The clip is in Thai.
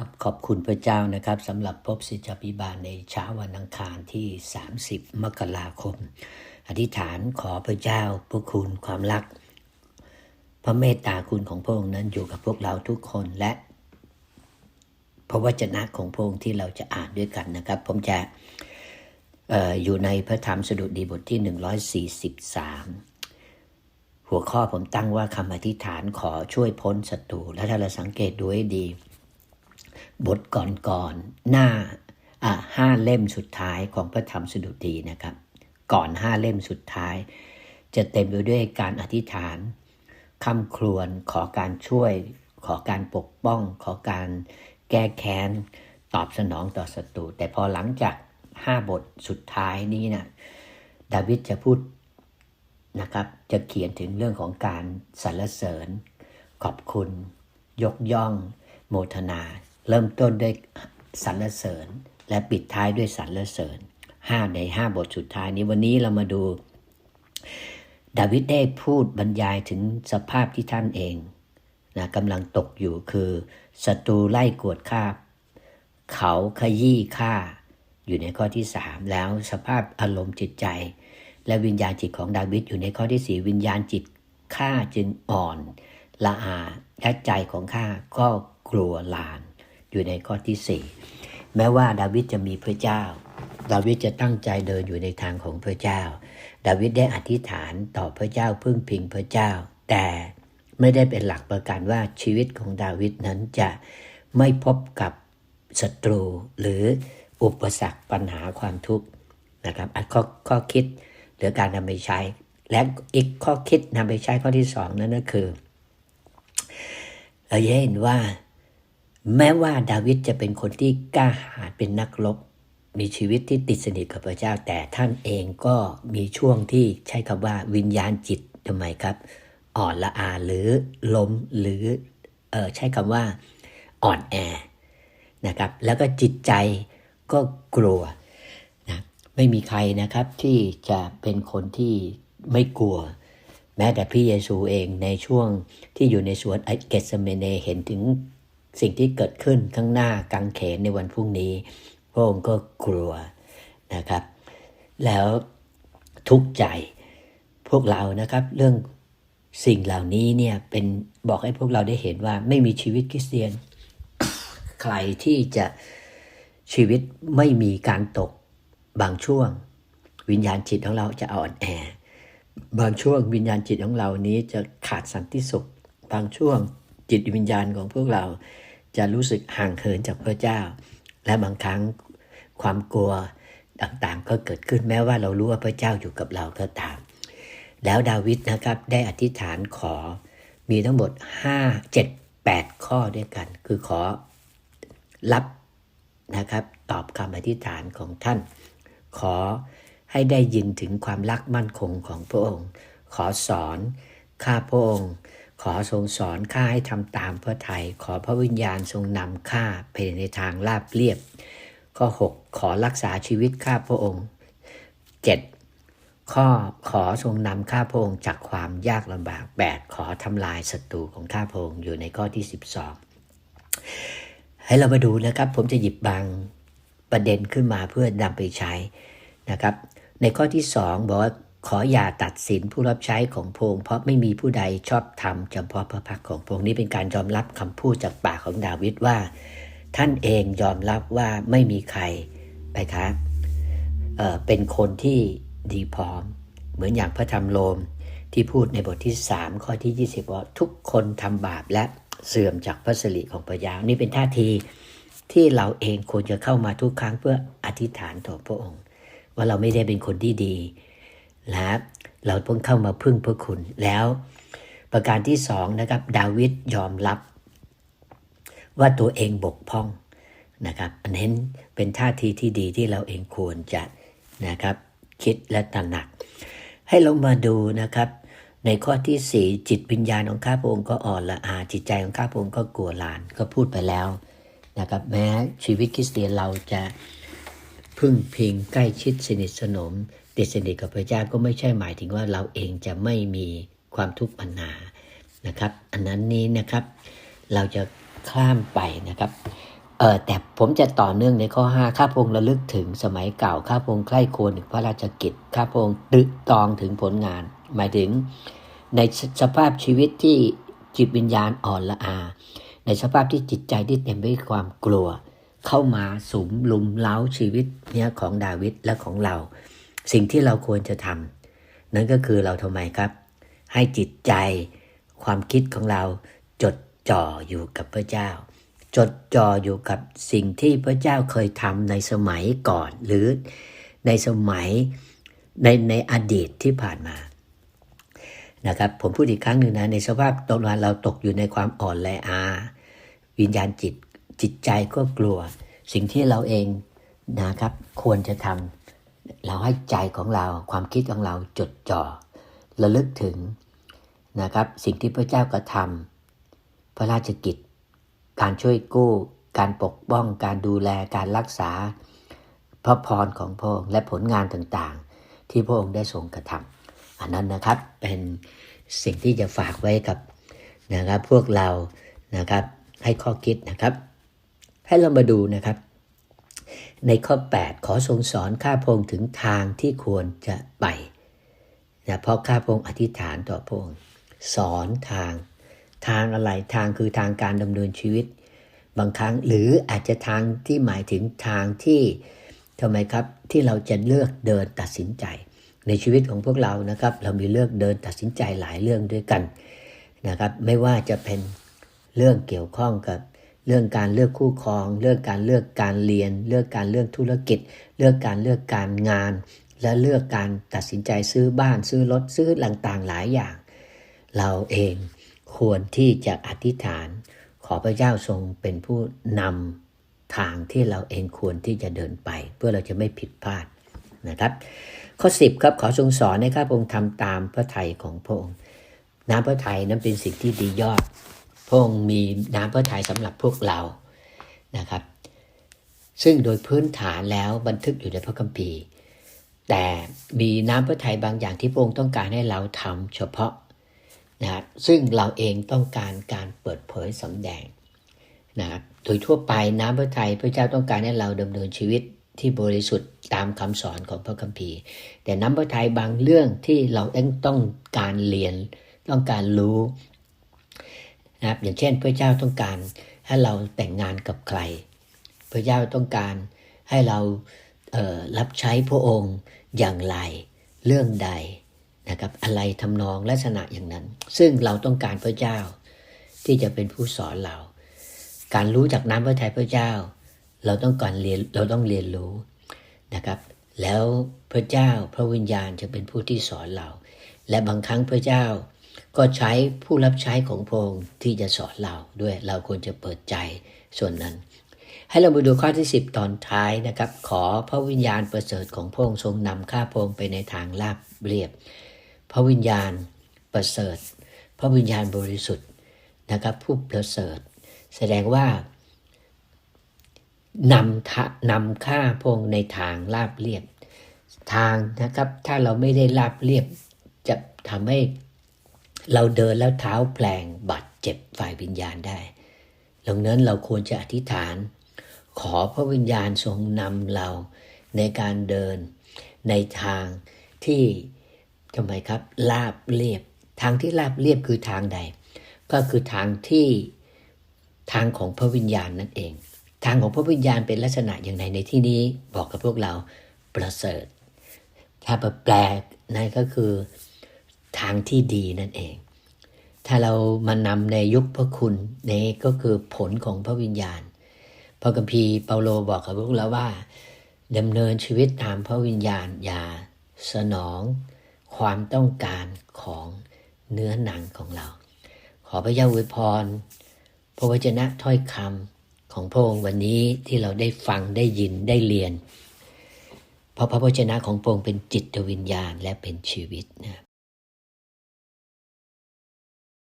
ครับขอบคุณพระเจ้านะครับสำหรับพบสิจปิบาลในเช้าวันอังคารที่ 30 มกราคม อธิษฐานขอพระเจ้าพระคุณความรัก พระเมตตาคุณของพระองค์นั้นอยู่กับพวกเราทุกคนและพระวจนะของพระองค์ที่เราจะอ่านด้วยกันนะครับ ผมจะอออยู่ในพระธรรมสดุดีบทที่ 143 หัวข้อผมตั้งว่าคำอธิษฐานขอช่วยพ้นศัตรูและถ้าเราสังเกตดูให้ดี บทก่อนๆหน้าอ่าห้าเล่มสุดท้ายของพระธรรมสดุดีนะครับ ก่อนห้าเล่มสุดท้าย จะเต็มไปด้วยการอธิษฐานคำครวญขอการช่วย ขอการปกป้อง ขอการแก้แค้น ตอบสนองต่อศัตรูแต่พอหลังจากห้าบทสุดท้ายนี้นะดาวิดจะพูดนะครับ จะเขียนถึงเรื่องของการสรรเสริญ ขอบคุณ ยกย่อง โมทนา เริ่มต้นด้วยสรรเสริญ และปิดท้ายด้วยสรรเสริญห้าในห้าบทสุดท้ายนี้วันนี้เรามาดู ดาวิดได้พูดบรรยายถึงสภาพที่ท่านเองนะกำลังตกอยู่คือศัตรูไล่กวดฆ่าเขาขยี้ฆ่า อยู่ในข้อที่สามแล้วสภาพอารมณ์จิตใจ และวิญญาณจิตของดาวิดอยู่ในข้อที่สี่วิญญาณจิตข้าจึงอ่อน ละอาและใจของข้าก็กลัวลาน อยู่ในข้อที่สี่แม้ว่าดาวิดจะมีพระเจ้า ดาวิดจะตั้งใจเดินอยู่ในทางของพระเจ้า ดาวิดได้อธิษฐานต่อพระเจ้าพึ่งพิงพระเจ้า แต่ไม่ได้เป็นหลักประกันว่าชีวิตของดาวิดนั้นจะไม่พบกับศัตรูหรืออุปสรรคปัญหาความทุกข์นะครับอันข้อข้อคิดหรือการนำไปใช้ และอีกข้อคิดนำไปใช้ข้อที่สองนั่นก็คือเราจะเห็นว่า แม้ว่าดาวิดจะเป็นคนที่กล้าหาญเป็นนักรบ มีชีวิตที่ติดสนิทกับพระเจ้า แต่ท่านเองก็มีช่วงที่ใช้คำว่าวิญญาณจิตทำไมครับ อ่อนละอาหรือล้มหรือเออใช้คำว่าอ่อนแอนะครับแล้วก็จิตใจก็กลัวนะไม่มีใครนะครับที่จะเป็นคนที่ไม่กลัว แม้แต่พระเยซูเองในช่วงที่อยู่ในสวนเกสเมเนเห็นถึง สิ่งที่เกิดขึ้นข้างหน้ากังเขนในวันพรุ่งนี้ พระองค์ก็กลัวนะครับ แล้วทุกข์ใจพวกเรานะครับ เรื่องสิ่งเหล่านี้เนี่ยเป็นบอกให้พวกเราได้เห็นว่าไม่มีชีวิตคริสเตียน ใครที่จะชีวิตไม่มีการตกบางช่วง วิญญาณจิตของเราจะอ่อนแอ บางช่วงวิญญาณจิตของเรานี้จะขาดสันติสุข บางช่วงจิตวิญญาณของพวกเรา จะรู้สึกห่างเหินจากพระเจ้า และบางครั้งความกลัวต่างๆ ก็เกิดขึ้นแม้ว่าเรารู้ว่าพระเจ้าอยู่กับเราก็ตาม แล้วดาวิดนะครับได้อธิษฐานขอมีทั้งหมด 5 7 8 ข้อด้วยกัน คือขอรับนะครับตอบคำอธิษฐานของท่าน ขอให้ได้ยินถึงความรักมั่นคงของพระองค์ ขอสอนข้าพระองค์ ขอทรงสอนข้าให้ทำตามพระทัยขอพระวิญญาณทรงนำข้าไปในทางราบเรียบ ข้อ 6 ขอรักษาชีวิตข้าพระองค์ 7. ข้อขอทรงนำข้าพระองค์จากความยากลำบาก 8. ขอทำลายศัตรูของข้าพระองค์อยู่ในข้อที่ 12 ให้เรามาดูนะครับ ผมจะหยิบบางประเด็นขึ้นมาเพื่อนำไปใช้นะครับ ในข้อที่สองบอกว่า ขออย่าตัดสินผู้รับใช้ของพระองค์เพราะไม่มีผู้ใดชอบธรรมเฉพาะพระพักของพระองค์นี้เป็นการยอมรับคำพูดจากปากของดาวิดว่า ท่านเองยอมรับว่าไม่มีใครไปครับเเป็นคนที่ดีพร้อม เหมือนอย่างพระธรรมโลมที่พูดในบทที่ 3 ข้อที่ 20 ว่าทุกคนทำบาปและเสื่อมจากพระสิริของพระยานี่เป็นท่าทีที่เราเองควรจะเข้ามาทุกครั้งเพื่ออธิษฐานต่อพระองค์ ว่าเราไม่ได้เป็นคนที่ดี และเราเพิ่งเข้ามาพึ่งพระคุณแล้ว ประการที่สองนะครับ ดาวิดยอมรับ ว่าตัวเองบกพร่องนะครับอันนี้เป็นท่าทีที่ดีที่เราเองควรจะนะครับ คิดและตระหนัก ให้เรามาดูนะครับ ในข้อที่สี่จิตวิญญาณของข้าพระองค์ก็อ่อนละอาจิตใจของข้าพระองค์ก็กลัวหลานก็พูดไปแล้วนะครับ แม้ชีวิตคริสเตียนเราจะ พึ่งพิงใกล้ชิดสนิทสนม ติดสนิทกับพระเจ้าก็ไม่ใช่หมายถึงว่าเราเองจะไม่มีความทุกข์ปัญหานะครับ อันนั้นนี้นะครับ เราจะข้ามไปนะครับเออแต่ผมจะต่อเนื่องในข้อ 5 ข้าพงระลึกถึงสมัยเก่า ข้าพงใคร่ควญถึงพระราชกิจ ข้าพงตรึกตองถึงผลงาน หมายถึงในสภาพชีวิตที่จิตวิญญาณอ่อนละอา ในสภาพที่จิตใจที่เต็มไปด้วยความกลัว เข้ามาสุมลุมเล้าชีวิตเนี่ยของดาวิดและของเรา สิ่งที่เราควรจะทำนั่นก็คือเราทำไมครับ ให้จิตใจความคิดของเราจดจ่ออยู่กับพระเจ้า จดจ่ออยู่กับสิ่งที่พระเจ้าเคยทำในสมัยก่อน หรือในสมัยในในอดีตที่ผ่านมานะครับผมพูดอีกครั้งหนึ่งนะในสภาพตอนนั้นเราตกอยู่ในความอ่อนแออา วิญญาณจิต จิตใจก็กลัว สิ่งที่เราเองนะครับ ควรจะทำเราให้ใจของเราความคิดของเราจดจ่อระลึกถึงนะครับ สิ่งที่พระเจ้ากระทำพระราชกิจ การช่วยกู้ การปกป้อง การดูแลการรักษา พระพรของพระองค์และผลงานต่างๆ ที่พระองค์ได้ทรงกระทำอันนั้นนะครับเป็นสิ่งที่จะฝากไว้กับนะครับพวกเรานะครับให้ข้อคิดนะครับ ให้เรามาดูนะครับ ในข้อ 8 ขอทรงสอนข้าพงถึงทางที่ควรจะไปนะเพราะข้าพงอธิษฐานต่อพงสอนทาง ทางอะไรทางคือทางการดำเนินชีวิต บางครั้งหรืออาจจะทางที่หมายถึงทางที่ทำไมครับที่เราจะเลือกเดินตัดสินใจ ในชีวิตของพวกเรานะครับ เรามีเลือกเดินตัดสินใจหลายเรื่องด้วยกันนะครับ ไม่ว่าจะเป็นเรื่องเกี่ยวข้องกับ เรื่องการเลือกคู่ครองเรื่องการเลือกการเรียน เลือกการเลือกธุรกิจ เลือกการเลือกการงาน และเลือกการตัดสินใจซื้อบ้านซื้อรถซื้อต่างๆหลายอย่าง เราเองควรที่จะอธิษฐาน ขอพระเจ้าทรงเป็นผู้นำทางที่เราเองควรที่จะเดินไป เพื่อเราจะไม่ผิดพลาดนะครับ ข้อ 10ครับขอทรงสอนให้ข้าพงศ์ทำตามพระทัยของพระองค์น้ำพระทัยนั้นเป็นสิ่งที่ดียอด พระองค์มีน้ำพระทัยสำหรับพวกเรานะครับ ซึ่งโดยพื้นฐานแล้วบันทึกอยู่ในพระคัมภีร์ แต่มีน้ำพระทัยบางอย่างที่พระองค์ต้องการให้เราทำเฉพาะนะครับซึ่งเราเองต้องการการเปิดเผยสำแดงนะครับโดยทั่วไปน้ำพระทัยพระเจ้าต้องการให้เราดำเนินชีวิตที่บริสุทธิ์ตามคำสอนของพระคัมภีร์ แต่น้ำพระทัยบางเรื่องที่เราเองต้องการเรียน ต้องการรู้ นะครับอย่างเช่นพระเจ้าต้องการให้เราแต่งงานกับใคร พระเจ้าต้องการให้เราเรับใช้พระองค์อย่างไรเรื่องใดนะครับอะไรทำนองลักษณะอย่างนั้น ซึ่งเราต้องการพระเจ้าที่จะเป็นผู้สอนเรา การรู้จากน้ำพระทัยพระเจ้า เราต้องการเรียนเราต้องเรียนรู้นะครับ แล้วพระเจ้าพระวิญญาณจะเป็นผู้ที่สอนเรา และบางครั้งพระเจ้า ก็ใช้ผู้รับใช้ของพระองค์ที่จะสอนเราด้วยเราควรจะเปิดใจส่วนนั้น ให้เรามาดูข้อที่ 10 ตอนท้ายนะครับ ขอพระวิญญาณประเสริฐของพระองค์ทรงนำข้าพระองค์ไปในทางลาบเรียบ พระวิญญาณประเสริฐ พระวิญญาณบริสุทธิ์นะครับ ผู้ประเสริฐ แสดงว่านำนำข้าพงในทางลาบเรียบ ทางนะครับถ้าเราไม่ได้ลาบเรียบจะทำให้ เราเดินแล้วเท้าแปลงบาดเจ็บฝ่ายวิญญาณได้ดังนั้นเราควรจะอธิษฐาน ขอพระวิญญาณทรงนำเราในการเดินในทางที่ทำไมครับลาบเรียบ ทางที่ลาบเรียบคือทางใด ก็คือทางที่ทางของพระวิญญาณนั่นเอง ทางของพระวิญญาณเป็นลักษณะอย่างไรในที่นี้บอกกับพวกเราประเสริฐ ถ้าแปลกนั่นก็คือ ทางที่ดีนั่นเอง ถ้าเรามานำในยุคพระคุณนี่ก็คือผลของพระวิญญาณ พระกัมพีเปาโลบอกกับพวกเราว่าดำเนินชีวิตตามพระวิญญาณอย่าสนองความต้องการของเนื้อหนังของเรา ขอพระเจ้าอวยพรพระวจนะถ้อยคำของพระองค์วันนี้ที่เราได้ฟังได้ยินได้เรียน เพราะพระวจนะของพระองค์เป็นจิตวิญญาณและเป็นชีวิตนะ